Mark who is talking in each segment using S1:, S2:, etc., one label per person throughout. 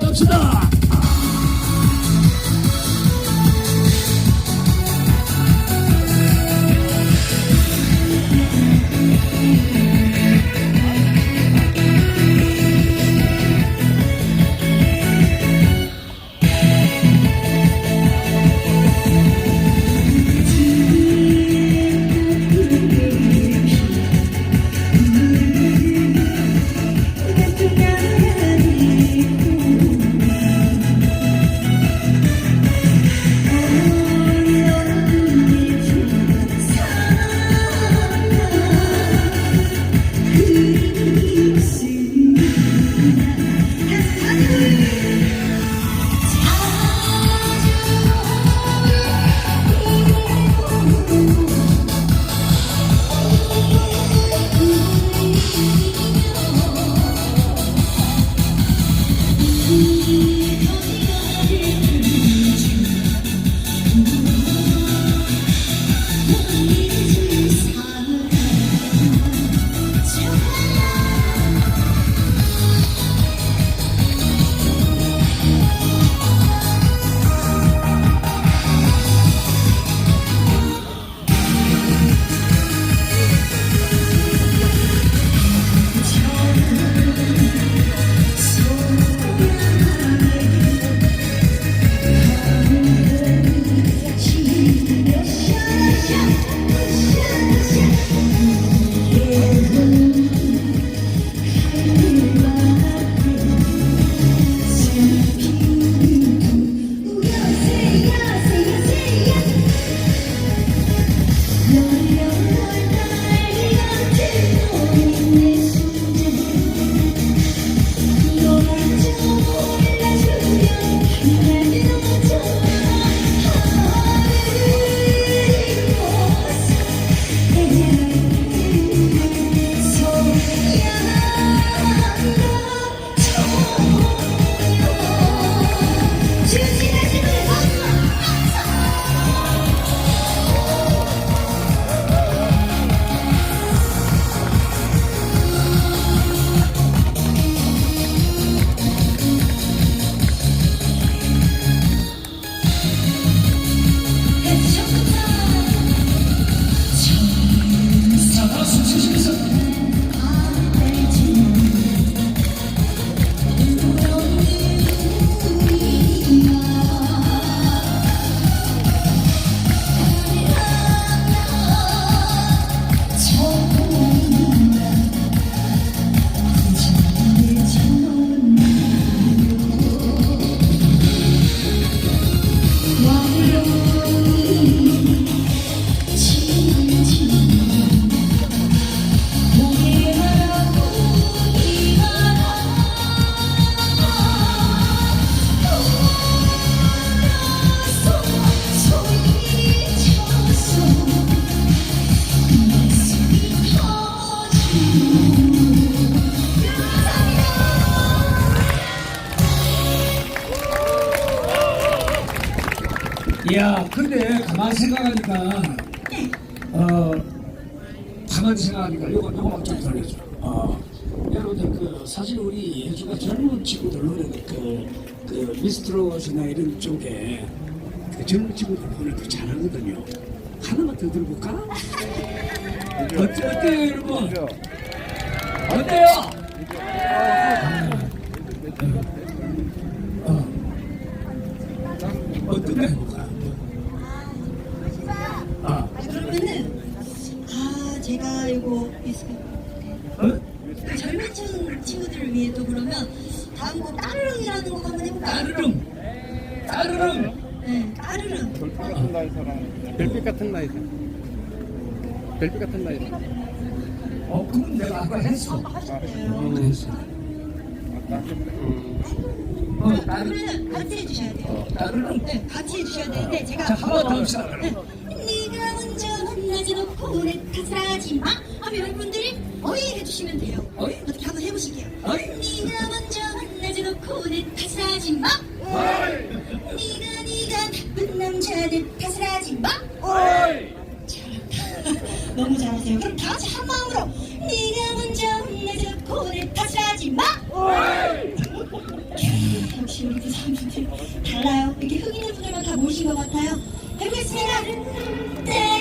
S1: 갑시다. 이야, 근데 가만히 생각하니까, 어, 가만히 생각하니까, 요거, 요거만 좀 돌려줘. 어, 여러분들, 그, 사실 우리 예주가 젊은 친구들 노래는 그, 그, 미스트롯이나 이런 쪽에, 그 젊은 친구들 노래도 잘하거든요. 하나만 더 들어볼까? 어때, 어때요, 여러분? 어때요? 어. 어떤 거 해볼까? 아,
S2: 그러면은 아 제가 이거 있을까?
S1: 어?
S2: 젊은 친- 친구들을 위해 또 그러면 다음 곡 따르릉이라는 곡 한번 해볼까요?
S1: 따르릉 따르릉
S2: 네, 따르릉.
S3: 별빛 같은 나의 사랑. 별빛 같은 나의 사랑. 별빛 같은 나의 사랑.
S1: 어 그건 내가 아까 했어 어, 했어 어 따르릉
S2: 그러면 같이 해주셔야 돼요.
S1: 따르릉
S2: 네, 같이 해주셔야 되는데 제가
S1: 자, 한번더 합시다.
S2: 네. 네가 먼저 만나지 놓고 내 탓을 하지 마 하면 여러분들이 어이 해주시면 돼요.
S1: 어이?
S2: 어떻게 한번 해보실게요.
S1: 어이?
S2: 네가 먼저 만나지 놓고 내 탓을 하지 마. 네가 네가 나쁜 남자 내 탓을 하지 마. 잘한다. 너무 잘하세요. 그럼 다 같이 한 마음으로 네가 먼저 만나지 놓고 내 탓을 하지 마.
S1: 역시 우리 두 사람들 달라요. 이렇게 흑 있는 분들만 다 모신 것 같아요. 해보겠습니다. 딸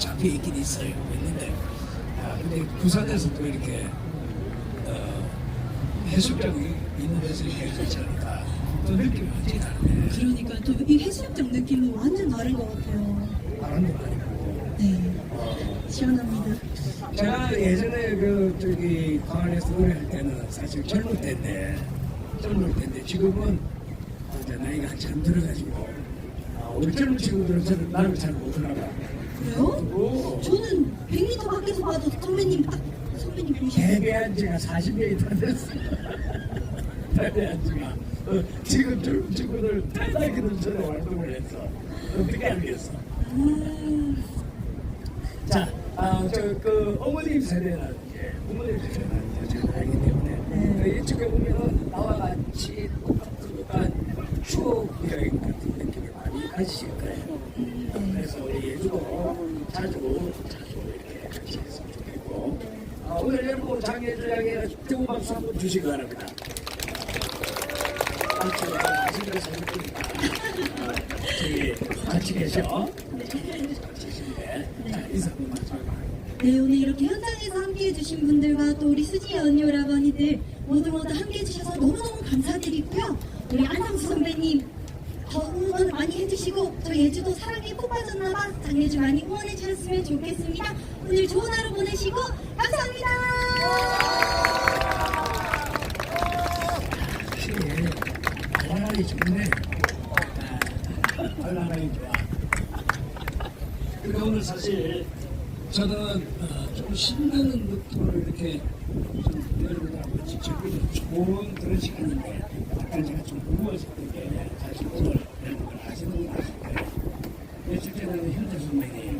S2: 잡혀 있긴 있어요 있는데 아 근데 부산에서 또 이렇게 어, 해수욕장이 있는 데서 이렇게 해주지 않으니까 또 느낌이 완전히 다르네
S1: 그러니까 또 이 해수욕장 느낌은 완전 다른 것 같아요.
S2: 바람도 많이 불고
S1: 네, 시원합니다.
S2: 제가 예전에 그 저기 광안에서 노래할 때는 사실 젊을 때인데 젊을 때인데 지금은 이제 나이가 한참 들어가지고 아, 우리 젊은 친구들은 저는 나를 잘 모르나 봐.
S1: 그래요?
S2: 오.
S1: 저는 100m 밖에서 봐도 선배님 딱 선배님 보시고
S2: 데뷔한 지가 40년이 다 됐어요. 데뷔한 지가. 어, 지금 젊은 친구들 탈락이들 전에 활동을 했어. 어떻게 알겠어?
S1: 아,
S2: 자, 아, 저, 그, 어머님 세대는, 예, 어머님 세대는 이제 제가 알기 때문에, 그 이쪽에 보면은 나와 같이 똑같은 추억 여행 같은 느낌을 많이 가지실 거예요. 그래서 우리 예주도 자주, 자주 이렇게 같이 했으면 좋겠고, 아, 오늘 여러분 양에 뜨거운 박수 한번 주시기 바랍니다. 같이. 같이 계신데.
S1: 네 오늘 이렇게 현장에서 함께 해주신 분들과 또 우리 수지 언니 오라버니들 모두 모두 함께 해주셔서 너무너무 감사드리고요 우리 안상수 선배님 더 응원 많이 해주시고 저 예주도 사랑에 푹 빠졌나봐 장예주 많이 응원해 주셨으면 좋겠습니다 오늘 좋은 하루 보내시고 감사합니다
S2: 확실히 발랄하기 좋네. 아, 발랄하기 좋아. 그리고 오늘 사실 저는 어, 좀 신나는 느낌으로 이렇게 좀 같이 즐기는 좋은 그런 시간인데 약간 제가 좀 무거워졌던 게 사실 오늘 여러분들 아시는